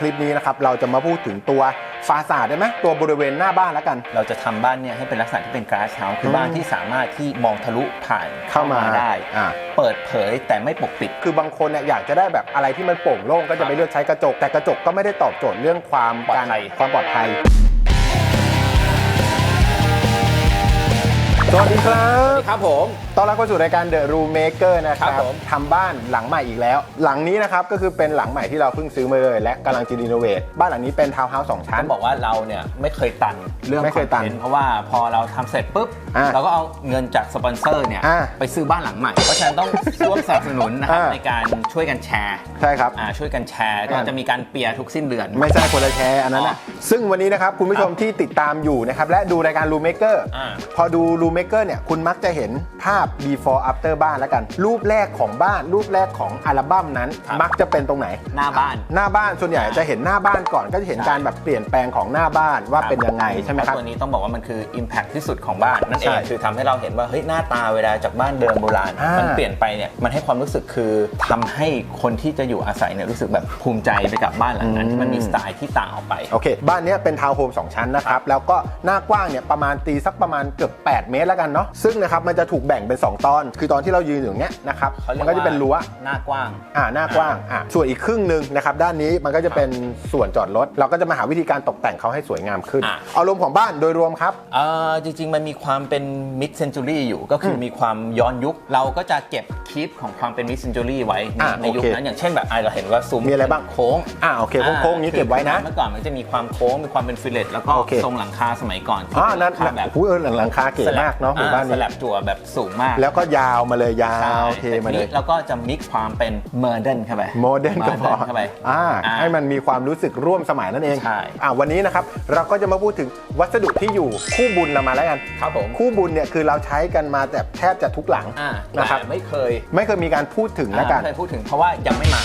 คลิปนี้นะครับเราจะมาพูดถึงตัวฟาสาดได้ไหมตัวบริเวณหน้าบ้านแล้วกัน เราจะทำบ้านเนี่ยให้เป็นลักษณะที่เป็น glass house คืออมบ้านที่สามารถที่มองทะลุผ่านเข้ามาได้ อ่าเปิดเผยแต่ไม่ปกปิด คือบางคนเนี่ยอยากจะได้แบบอะไรที่มันโปร่งโล่งก็จะไปเลือกใช้กระจก แต่กระจกก็ไม่ได้ตอบโจทย์เรื่องความปลอดการภัยความปลอดภัย สวัสดีครับ ครับผมต้อนรับเข้าสู่รายการ The Room Maker นะครัครับบผม ทำบ้านหลังใหม่อีกแล้ว หลังนี้นะครับก็คือเป็นหลังใหม่ที่เราเพิ่งซื้อมาเลย และกำลังจะรีโนเวทบ้านหลังนี้เป็นทาวน์เฮาส์สองชั้น ต้องบอกว่าเราเนี่ยไม่เคยตันเรื่องไม่เคยตันอนทต์เพราะว่าพอเราทำเสร็จปุ๊บ อ่าเราก็เอาเงินจากสปอนเซอร์เนี่ยอ่าไปซื้อบ้านหลังใหม่ เพราะฉะนั้นต้อง ร่วมสนับสนุนนะครับอ่าในการช่วยกันแชร์ใช่ครับ อ่าช่วยกันแชร์ก็อ่าจะมีการเปียร์ทุกสิ้นเดือน ไม่ใช่คนละแชร์อันนั้นนะอ๋ซึ่งวันนี้นะครับคุณผู้ชมที่ติดตามอยู่นะครับและดูรายการ Room Maker อ่า พอดู Room Maker เนี่ยคุณมักจะเห็นภาพ before after บ้านแล้วกัน รูปแรกของบ้าน รูปแรกของอัลบั้มนั้น ครับมักจะเป็นตรงไหนหน้าบ้านหน้าบ้านส่วนใหญ่จะเห็นหน้าบ้านก่อนก็จะเห็นใช่ การแบบเปลี่ยนแปลงของหน้าบ้านว่าเป็นยังไงใช่ไหมครับเพาะตัวนี้ต้องบอกว่ามันคือ Impact ที่สุดของบ้านนั่นเอใช่งคือทำให้เราเห็นว่าเฮ้ยหน้าตาเวลาจากบ้านเดิมโบราณ อ่ามัมันเปลี่ยนไปเนี่ยมันให้ความรู้สึกคือทำให้คนที่จะอยู่อาศัยเนี่ยรู้สึกแบบภูมิใจไปกับบ้านหลังนั้นที่มันมีสไตล์ที่ต่างออกไป โอเค บ้านเนี้ยเป็นทาวน์โฮม2ชั้นนะครับ แล้วก็หน้ากว้างเนี่ยประมาณตีสักประมาณเกือบ 8 เมตรแล้วกันเนาะซึ่งนะครับมันจะถูกแบ่งเป็น 2 ตอน คือตอนที่เรายืนอยู่อย่างเงี้ยนะครับเขาเรีมัยนก็จะเป็นรั้วหน้ากว้างอ่าหน้ากว้างอ่าส่วนอีกครึ่งหนึ่งนะครับด้านนี้มันก็จะเป็นส่วนจอดรถ เราก็จะมาหาวิธีการตกแต่งเขาให้สวยงามขึ้นอะ อารมณ์ของบ้านโดยรวมครับ เอ่อจริง ๆ มันมีความเป็น mid century อยู่ก็คืออมีความย้อนยุค เราก็จะเก็บคลิปของความเป็น mid century ไว้ในอะในยุคโอเคนั้นอย่างเช่นแบบอะเราเห็นว่าซุ้มมีอะไรบ้าง โค้งอ่าโอเคโค้งๆนี้เก็บไว้นะ เมื่อก่อนมันจะมีความโค้งมีความเป็นฟิลเลตแล้วก็โอเค ทรงหลังคาสมัยก่อนที่อ๋อเป็นหนั่ลันงคาแบบ หูเออหลังคาเก๋มากเนาะหมู่บ้านสนี้ลับจั่วแบบสูงมากแล้วก็ยาวมาเลยยาใช่วเทมาเลยแต่ทีนี้เราก็จะมิกความเป็นเมอร์เดนเข้าไปโมเดิร์นก็พอ modern เข้าไป อ่าอ่าให้มันมีความรู้สึกร่วมสมัยนั่นเองใช่ อ่าวันนี้นะครับเราก็จะมาพูดถึงวัสดุที่อยู่คู่บุญเรามาแล้วกัน ครับผมคู่บุญเนี่ยคือเราใช้กันมาแต่แทบจะทุกหลังอ่านะครับ แต่ไม่เคยไม่เคยมีการพูดถึงแล้วกัน ไม่เคยพูดถึงเพราะว่ายังไม่มา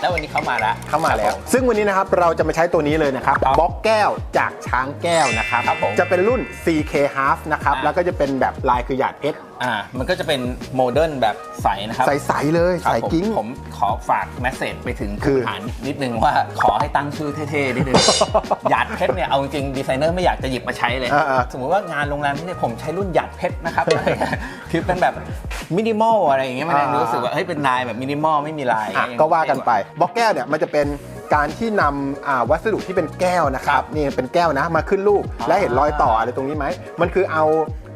แล้ววันนี้เขามาแล้วเข้ามาแล้วครับผซึ่งวันนี้นะครับเราจะมาใช้ตัวนี้เลยนะครับครับบล็อกแก้วจากช้างแก้วนะครับ ครับผมจะเป็นรุ่น CK Half นะครับอ่าแล้วก็จะเป็นแบบลายคือหยาดเพชร อ่า มันก็จะเป็นโมเดิร์นแบบใสนะครับ ใสๆเลย ครับใสผมกิ้ง ผมขอฝากแมสเซจไปถึงคือผู้บริหารนิดนึงว่าขอให้ตั้งชื่อเท่ๆนิดนึง หยาดเพชรเนี่ยเอาจริงๆดีไซเนอร์ไม่อยากจะหยิบมาใช้เลยอ่าๆสมมุติว่างานโรงแรมที่เนี่ยผมใช้รุ่นหยาดเพชรนะครับ คือเป็นแบบมินิมอลอะไรอย่างเงี้ยมันอ่า รู้รู้สึกว่าเฮ้ยเป็นลายแบบมินิมอลไม่มีลายอะก็ว่ากันไปบล็อกแก้วเนี่ยมันจะเป็น การที่นำอ่าวัสดุที่เป็นแก้วนะครับนี่เป็นแก้วนะมาขึ้นรูปอ่าและเห็นรอยต่ออะไรตรงนี้ไหมมันคือเอา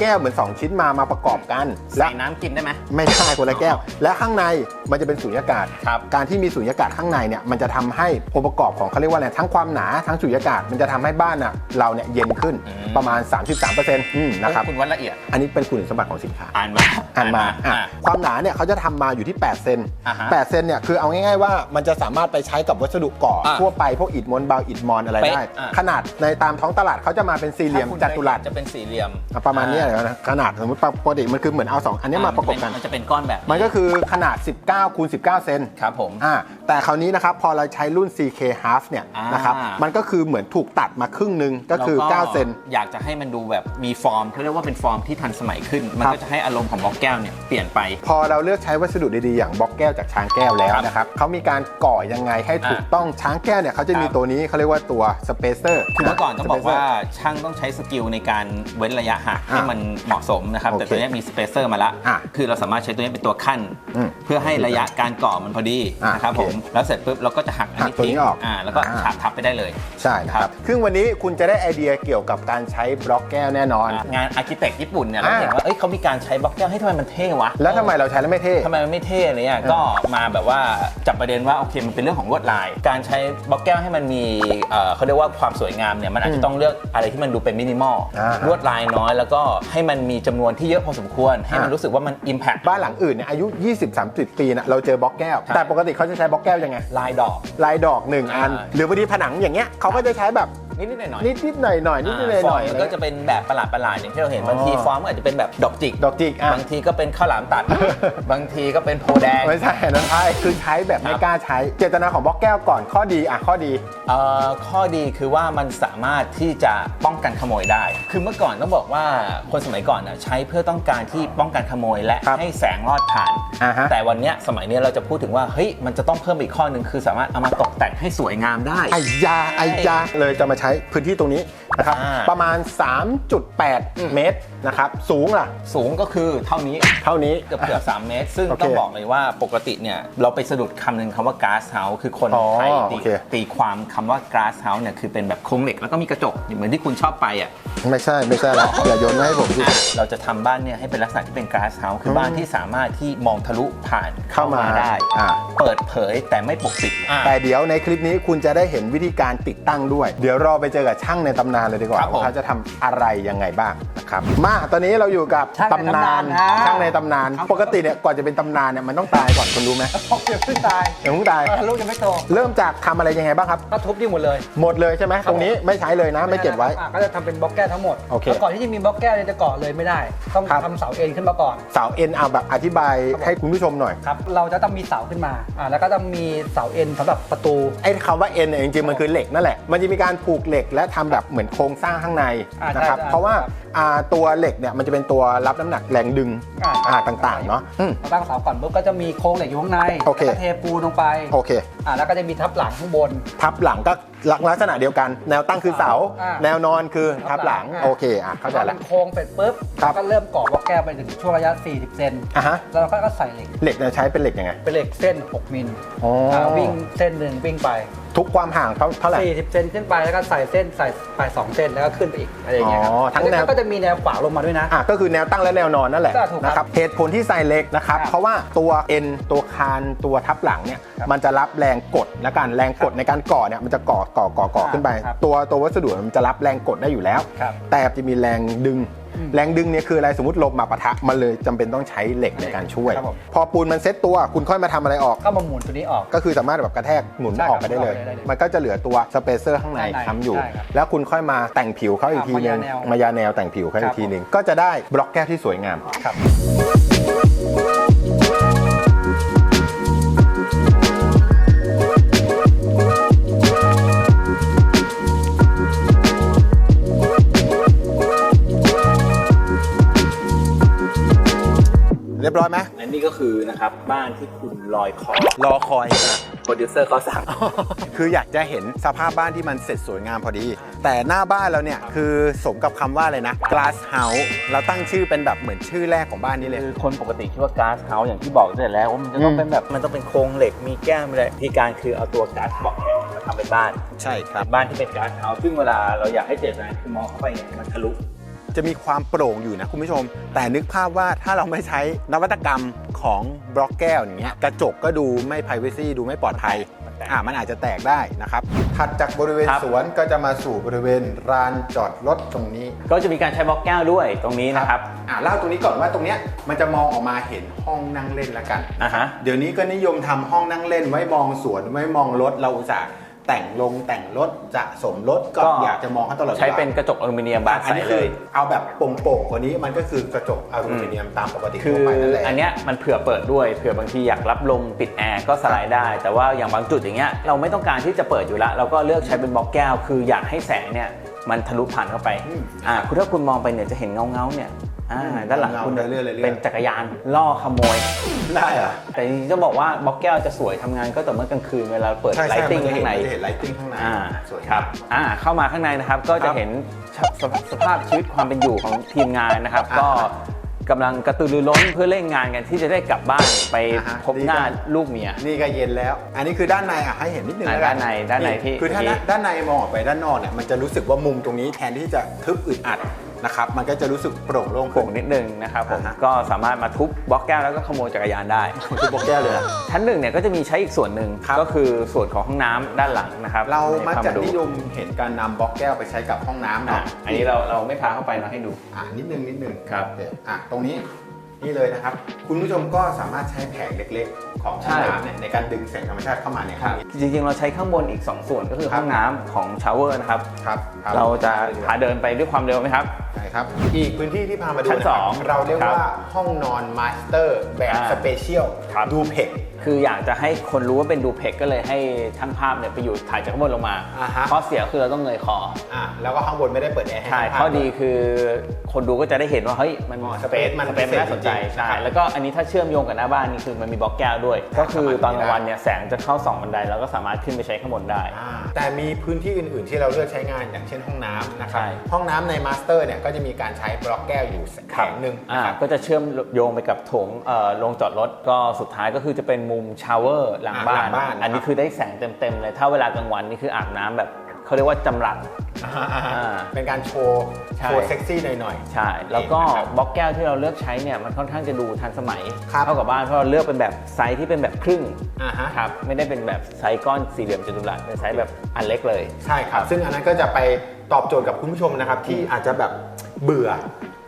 แก้วเหมือน 2 ชิ้นมามาประกอบกันและใส่น้ำกินได้ไหม ไม่ได้คนละแก้ว และข้างในมันจะเป็นสุญญากาศ ครับ การที่มีสุญญากาศข้างในเนี่ยมันจะทำให้องค์ประกอบของเขาเรียกว่าอะไรทั้งความหนาทั้งสุญญากาศมันจะทำให้บ้านอะเราเนี่ยเย็นขึ้นอืม ประมาณ 33%อืมนะครับคุณวัดละเอียด อันนี้เป็นคุณสมบัติของสินค้า อ่านมา อ่านมาอะอะความหนาเนี่ยเขาจะทำมาอยู่ที่ 8 เซนอ่าฮะ8เซนเนี่ยคือเอาง่ายๆว่ามันจะสามารถไปใช้กับวัสดุก่อออะทั่วไปพวกอิฐมวลเบาอิฐมอนอะไรเป๊ะได้อะ ขนาดในตามท้องตลาดเขาจะมาเป็นสี่เหลี่ยมถ้าคุณจัตุรัสจะเป็นสี่เหลี่ยมอะประมาณเนี้ยเลยนะขนาดสมมติปกติมันคือเหมือนเอาสองอันเนี้ยมาประกบกัน มันจะเป็นก้อนแบบ มันก็คือขนาด 19คูณ19 เซนครับผมอ่าแต่คราวนี้นะครับพอเราใช้รุ่น CK Half เนี่ยอ่านนะครับมันก็คือเหมือนถูกตัดมาครึ่งหนึ่งก็คือแล้ว9เซนอยากจะให้มันดูแบบมีฟอร์มเขาเรียกว่าเป็นฟอร์มที่ทันสมัยขึ้น มันครับก็จะให้อารมณ์ของบล็อกแก้วเนี่ยเปลี่ยนไป พอเราเลือกใช้วัสดุดีๆอย่างบล็อกแก้วจากช้างแก้วแล้วครับนะครับเขามีการก่อยังไงให้ถูกต้องช้างแก้วเนี่ยเขาจะมีครับตัวนี้เขาเรียกว่าตัวสเปเซอร์คือเมื่อก่อนต้องบอกว่าช่างต้องใช้สกิลในการเว้นระยะห่างให้มันเหมาะสมนะครับโอเคแต่ตัวเนี้ยมีสเปเซอร์มาละอะคือเราสามารถใช้ตัวเนี้ยเป็นตัวขั้นอืมเพื่อให้ระยะการก่อมันพอดีอะนะครับโอเคผม แล้วเสร็จปุ๊บเราก็จะหักอันหันี้กตัวนี้ทิ้งออกอ่าแล้วก็อ่าฉาบทับไปได้เลย ใช่นะคครัรับบซึ่งวันนี้คุณจะได้ไอเดียเกี่ยวกับการใช้บล็อกแก้วแน่นอน งานอาร์เคเต็กญี่ปุ่นเนี่ยเราอ่าเห็นว่าเอ้ยเขามีการใช้บล็อกแก้วให้ทำไมมันเท่วะ แล้วทำไมเราใช้แล้วไม่เท่ทำไมมันไม่เท่อะไรเนี่ยก็มาแบบว่าจับประเด็นว่าโอเคมันเป็นเรื่องของลวดลาย การใช้บล็อกแก้วให้มันมีเอ่อเขาเรียกว่าความสวยงามเนี่ยมันอาจจะต้องเลือกอะไรที่มันดูเป็นมินิมอลอ่าลวดลายน้อยแล้วก็ให้มันมีจำนวนที่เยอะพอสมควร ให้มันอ่ารู้รู้สึกว่ามัน Impact บ้านหลังอื่นเนี่ยอายุ 20-30 ปีนะเราเจอบล็อกแก้วครับแต่ปกติเขาจะใช้บล็อกแก้วยังไงลายดอกลายดอกหนึ่งอันอ่าหรือบางทีผนังอย่างเงี้ยเขาก็จะใช้แบบนิดๆหน่อยๆนิดๆหน่อยๆนิดๆหน่อยๆฟอร์มอะไรมันก็จะเป็นแบบประหลาดประหลาดๆอย่างที่เราเห็นบางทีอ๋อฟอร์มก็อาจจะเป็นแบบดอกจิกดอกจิกอะบางทีก็เป็นข้าวหลามตัด บางทีก็เป็นโพแดงไม่ใช่อันนั้นใช่คือใช้แบบไม่กล้าใช้เจตนาของบล็อกแก้วก่อนข้อดีอะข้อดีเอ่อข้อดีคือว่ามันสามารถที่จะป้องกันขโมยได้ คือเมื่อก่อนต้องบอกว่าคนสมัยก่อนน่ะใช้เพื่อต้องการที่ป้องกันขโมยและครับให้แสงลอดผ่าน อ่าฮะ แต่วันเนี้ยสมัยเนี้ยเราจะพูดถึงว่าเฮ้ยมันจะต้องเพิ่มอีกข้อหนึ่งคือสามารถเอามาตกแต่งให้สวยงามได้ ไอยยาไอยาเลยจะมาใช้พื้นที่ตรงนี้ นะครับอ่าประมาณ 3.8 เมตรนะครับสูงล่ะ สูงก็คือเท่านี้เท่านี้เกือบเกือบ3เมตร ซึ่งโอเคต้องบอกเลยว่าปกติเนี่ยเราไปสะดุดคำหนึ่งคำว่า glass house คือคนอ๋อไทยตีโอเคตีความคำว่า glass house เนี่ยคือเป็นแบบโครงเหล็กแล้วก็มีกระจกเหมือนที่คุณชอบไปอะไม่ใช่ไม่ใช่แล้วอย่าโยนมาให้ผมสิอะเราจะทำบ้านเนี่ยให้เป็นลักษณะที่เป็น glass house คือบ้านที่สามารถที่มองทะลุผ่านเข้ามาได้อ่าเปิดเผยแต่ไม่ปกปิดอะแต่เดี๋ยวในคลิปนี้คุณจะได้เห็นวิธีการติดตั้งด้วย เดี๋ยวรอไปเจอกับช่างในตำนานเลยดีกว่าครับผมว่าเขาจะทำอะไรยังไงบ้างนะครับมาตอนนี้เราอยู่กับช่างในตำนานตำนานนะช่างในตำนานปกติเนี่ยก่อนจะเป็นตำนานเนี่ยมันต้องตายก่อนคุณรู้ไหมพอเดี๋ยวขึ้นตายเดี๋ยวเพิ่งตายเออลูกยังไม่โตเริ่มจากทำอะไรยังไงบ้างครับ ก็ทุบที่หมดเลยหมดเลยใช่ไหมตรงนี้ไม่ใช้เลยนะ ไม่เก็บไว้ อะก็จะทำเป็นบล็อกแก้วทั้งหมดโอเคแล้วก่อนที่จะมีบล็อกแก้วเนี่ยจะก่อเลยไม่ได้ ต้องครับ ทำเสาเอ็นขึ้นมาก่อน เสาเอ็นเอาแบบอธิบายครับผมให้คุณผู้ชมหน่อยครับเราจะต้องมีเสาขึ้นมาอ่าแล้วก็ต้องมีเสาเอ็นสำหรับประตู ไอ้คำว่าเอ็นเนี่ยจริงๆมันคือเหล็กนั่นแหละมันจะมีการผูกเหล็กและทำแบบเหมือนโครงสร้างข้างในอ่านะครับใช่ใช่เพราะว่าครับ อ่าตัวเหล็กเนี่ยมันจะเป็นตัวรับน้ำหนักแรงดึงอ่าอ่าต่างๆเนาะอืม เราตั้งเสาก่อนปุ๊บก็จะมีโครงเหล็กอยู่ข้างในโอเค แล้วก็เทปูนลงไปโอเค อ่าแล้วก็จะมีทับหลังข้างบน ทับหลังก็ลักษณะเดียวกัน แนวตั้งคือเสา อ่า แนวนอนคือทับหลังอ่าโอเคอะเข้าใจพอละเป็นโครงเสร็จปุ๊บครับ ก็เริ่มก่อบล็อกแก้วไปถึงช่วงระยะ 40 เซนอะฮะแล้วเราก็ใส่เหล็กเหล็กเนี่ยใช้เป็นเหล็กยังไงเป็นเหล็กเส้น 6 มิลอ๋ออ่าวิ่งเส้นหนึ่งวิ่งไป ทุกความห่างเท่าเท่าไหร่ 40 เซนขึ้นไปแล้วก็ใส่เส้นใส่ไป2เส้นแล้วก็ขึ้นไปอีกอะไรอย่างเงี้ยครับอ๋อทั้งแนวล้วก็จะมีแนวขวางลงมาด้วยนะ อะก็คือแนวตั้งและแนวนอนนั่นแหละใช่ถูกครับนะครับเหตุผลที่ใส่เหล็กนะครับ ครับเพราะว่าตัวเอ็นตัวคานตัวทับหลังเนี่ยครับมันจะรับแรงกดและการแรงกดในการก่อเนี่ยมันจะก่อก่อก่อก่อครับขึ้นไป ครับตัวตัววัสดุมันจะรับแรงกดได้อยู่แล้ว ครับ แต่จะมีแรงดึงอืมแรงดึงเนี่ยคืออะไรสมมติลมมาปะทะมันเลยจำเป็นต้องใช้เหล็กในการช่วย ครับผม พอปูนมันเซ็ตตัวคุณค่อยมาทำอะไรออก ก็มาหมุนตัวนี้ออก ก็คือสามารถแบบกระแทกหมุนใช่ครับออกไปได้เลย ออกไปได้เลยมันก็จะเหลือตัวสเปเซอร์ข้างในข้างในค้ำอยู่ ใช่ครับแล้วคุณค่อยมาแต่งผิวเขาอีกอ่าทีนึงมายาแนว มายาแนวแต่งผิวเขาอีครักบ ทีนึงก็จะได้บล็อกแก้วที่สวยงาม ครับ ยบร้อยไหมและนี่ก็คือนะครับบ้านที่คุณลอยคอรอคอย โปรดิวเซอร์เขาสั่ง คืออยากจะเห็นสภาพบ้านที่มันเสร็จสวยงามพอดี แต่หน้าบ้านเราเนี่ยคือสมกับคำว่าอะไรนะ glass house เราตั้งชื่อเป็นแบบเหมือนชื่อแรกของบ้านนี้เลย คือคนปกติคิดว่าก๊าซเฮาส์อย่างที่บอกตั้งแต่แล้วว่ามันจะต้องอืมเป็นแบบมันต้องเป็นโครงเหล็กมีแก้มอะไรที่การคือเอาตัวก๊าซบล็อกเนี่ยมาทำเป็นบ้าน ใช่ครับ บ้านที่เป็นก๊าซเฮาส์ซึ่งเวลาเราอยากให้เจตนาคือมองเข้าไปเนี่ยมันทะลุ จะมีความโปร่งอยู่นะคุณผู้ชม แต่นึกภาพว่าถ้าเราไม่ใช้นวัตกรรมของบล็อกแก้วอย่างเงี้ยกระจกก็ดูไม่ p r i เวซีดูไม่ปลอดภัยมันแตกอ่ามันอาจจะแตกได้นะครับ ถัดจากบริเวณครับสวนก็จะมาสู่บริเวณลานจอดรถตรงนี้ ก็จะมีการใช้บล็อกแก้วด้วยตรงนี้นะครับอ่าเล่าตรงนี้ก่อนว่าตรงเนี้ยมันจะมองออกมาเห็นห้องนั่งเล่นละกันอะฮะเดี๋ยวนี้ก็นิยมทำห้องนั่งเล่นไว้มองสวนไว้มองรถเราอุตส่าห์ แต่งลงแต่งรถจะสมรถก็ก็ อยากจะมองเขาตลอดวลาใช้เป็นกระจกอลูมิเนียมบานอันใสนี้เลคือยเอาแบบโป่งๆกว่านี้มันก็คือกระจกอลูมิเนียมตามปกติคืทั่อวไปนั่นแหละ อันเนี้ยมันเผื่อเปิดด้วยเผื่อบางทีอยากรับลมปิดแอร์ก็สไลด์ได้ แต่ว่าอย่างบางจุดอย่างเงี้ยเราไม่ต้องการที่จะเปิดอยู่แล้วเราก็เลือกใช้เป็นบล็อกแก้ว คืออยากให้แสงเนี่ยมันทะลุผ่านเข้าไปอืม อ่าคุณถ้าคุณมองไปเนี่ยจะเห็นเงาเงาๆเนี่ย อ่าอืมด้านหลังเงาๆคุณเรื่อยๆเรื่อยๆเป็นจักรยานล่อขโมยได้เหรอแต่จริงๆจะบอกว่าบล็อกแก้วจะสวยทำงานก็ต่อเมื่อกลางคืนเวลาเปิดใช่ไลใช่ติ้งมันจะข้างในเห็นมันจะเห็นไลติ้งข้างในอ่าสวยครับอ่าเข้ามาข้างในนะครับก็คจะรับเห็นสสสภาพชีวิตความเป็นอยู่ของทีมงานนะครับอ่าก็กำลังกระตือรือร้นเพื่อเร่งงานกันที่จะได้กลับบ้านไปอ่าฮะพบหน้าดีครับลูกเมียนี่ก็เย็นแล้ว อันนี้คือด้านในอะให้เห็นนิดนึงอ่าแล้วกัด้านในด้านในที่คือถ้าที่ด้านในมองออกไปด้านนอกเนี่ยมันจะรู้สึกว่ามุมตรงนี้แทนที่จะทึบอึดอัด นะครับมันก็จะรู้สึกโปร่งโล่งโป่งนิดนึงนะครับผม อ่าฮะ ก็สามารถมาทุบบล็อกแก้วแล้วก็ขโมยจักรยานได้ คือโปรแก้วเลยนะ ชั้นหนึ่งเนี่ยก็จะมีใช้อีกส่วนหนึ่งครับ ก็คือส่วนของห้องน้ำด้านหลังนะครับเรามักจะให้พาดูนิยมเห็นการนำบล็อกแก้วไปใช้กับห้องน้ำอะเนาะอันนี้เราเราไม่พาเข้าไปเราให้ดู อ่านิดนึงนิดนึงครับ โอเอะตรงนี้ นี่เลยนะครับ คุณผู้ชมก็สามารถใช้แผงเล็กๆ ของห้องน้ำเนี่ยในการดึงแสงธรรมชาติเข้ามาในห้องนี้จริงๆ เราใช้ข้างบนอีก 2 ส่วนก็คือครับห้องน้ำของชาวเวอร์นะครับ ครับคบเราจะพาเดินไปด้วยความเร็วไหมครับ ใช่ครับ อีกพื้นที่ที่พามาดูชั้นนะครับสองเราเรียกครับว่าห้องนอนมาสเตอร์แบบอ่าสเปเชียลครับดูเพก คืออยากจะให้คนรู้ว่าเป็นดูเพกก็เลยให้ทั้างภาพเนี่ยไปอยู่ถ่ายจากข้างบนลงมาอ่าฮะ ข้อเสียคือเราต้องเงยคออะแล้วก็ข้างบนไม่ได้เปิดแอร์ให้ใช่ทั้งภาพข้อดีคือคนดูก็จะได้เห็นว่าเฮ้ยมันอ๋อ space มันสเปซมันน่าสนใจพิเศษจริงๆใช่นะครับแล้วก็อันนี้ถ้าเชื่อมโยงกับหน้าบ้านนี่คือมันมีบล็อกแก้วด้วย ก็คือตอนกลางวันเนี่ยแสงจะเข้าสองบันไดแล้วก็สามารถขึ้นไปใช้ข้างบนได้ อ่าแต่มีพื้นที่อื่นๆที่เราเลือกใช้งานอย่างเช่นห้องน้ำนะครับใช่ ห้องน้ำในมาสเตอร์เนี่ยก็จะมีการใช้บล็อกแก้วอยู่แข็งหนึ่งอ่านะครับ ก็จะเชื่อมโยงไปกับโถงเอ่อโรงจอดรถก็สุดท้ายก็คือจะเป็นมุมชาวเวอร์หลังอ่าบ้าหลันงบ้านนะครับอันนี้คือได้แสงเต็มๆเลย ถ้าเวลากลางวันนี่คืออาบน้ำแบบเขาเรียกว่าจำรัดอ่าอ่าเป็นการโชว์ใช่ โชว์เซ็กซี่หน่อยๆใช่ แล้วก็นะครับบล็อกแก้วที่เราเลือกใช้เนี่ยมันค่อนข้างจะดูทันสมัยครับเท่ากับบ้านเพราะเราเลือกเป็นแบบไซส์ที่เป็นแบบครึ่งอ่าฮะครับไม่ได้เป็นแบบไซส์ก้อนสี่เหลี่ยมจัตุรัสเป็นไซส์แบบอันเล็กเลย ใช่ครับ ซึ่งอันนั้นก็จะไปตอบโจทย์กับคุณผู้ชมนะครับที่อาจจะแบบเบื่อ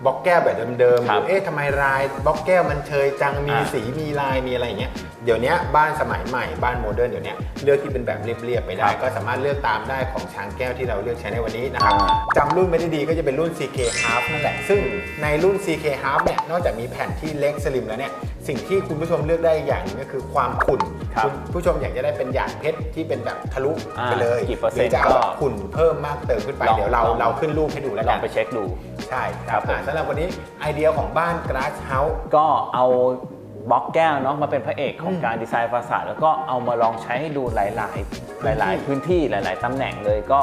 บล็อกแก้วแบบเดิมๆหครัรืบอเอ๊ะทำไมลายบล็อกแก้วมันเชยจังมีอ่าสีมีลายมีอะไรอย่างเงี้ยเดี๋ยวนี้บ้านสมัยใหม่บ้านโมเดิร์นเดี๋ยวนี้เลือกที่เป็นแบบเรียบๆไปได้ครับก็สามารถเลือกตามได้ของช้างแก้วที่เราเลือกใช้ในวันนี้นะครับอ่าจำรุ่นไม่ได้ดีก็จะเป็นรุ่น CK Half นั่นแหละ ซึ่งในรุ่น CK Half เนี่ยนอกจากมีแผ่นที่เล็กสลิมแล้วเนี่ยสิ่งที่คุณผู้ชมเลือกได้อย่างหนึงก็คือความขุ่นครับณผู้ชมอยากจะได้เป็นหยาดเพชรที่เป็นแบบทะลุอ่าไปเลยกี่เปอร์หเซ็รืนต์จะเอาก็แบบขุ่นเพิ่มมากเติมขึ้นไปลองเดี๋ยวเราลองเราขึ้นรูปให้ดูแล้วลกัองนไปเช็คดู ใช่คครัรับบผม อ่าสำหรับวันนี้ไอเดียของบ้าน Glass House ก็เอาบล็อกแก้วเนาะมาเป็นพระเอกของการดีไซน์ฟาสาดแล้วก็เอามาลองใช้ให้ดูหลาย ๆ หลาย ๆ พื้นที่หลาย ๆตำแหน่งเลยก็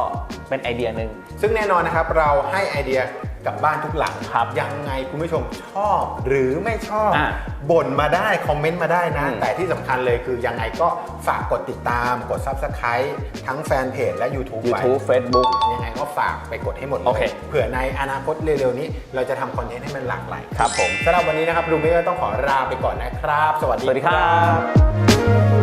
เป็นไอเดียหนึ่ง ซึ่งแน่นอนนะครับ เราให้ไอเดีย กับบ้านทุกหลังครับยังไงคุณผู้ชมชอบหรือไม่ชอบอะบ่นมาได้ คอมเมนต์มาได้นะ อืมแต่ที่สำคัญเลยคือยังไงก็ฝากกดติดตามกด Subscribe ทั้งแฟนเพจและ YouTube ไว้ YouTube Facebook ยังไงก็ฝากไปกดให้หมดเลโอเคยเผื่อในอนาคตเร็วๆนี้ เราจะทำคอนเทนต์ให้มันหลากหลายครับผม สำหรับวันนี้นะครับลุงไม่ก็ต้องขอลาไปก่อนนะครับ สวัสดี สวัสดีครับ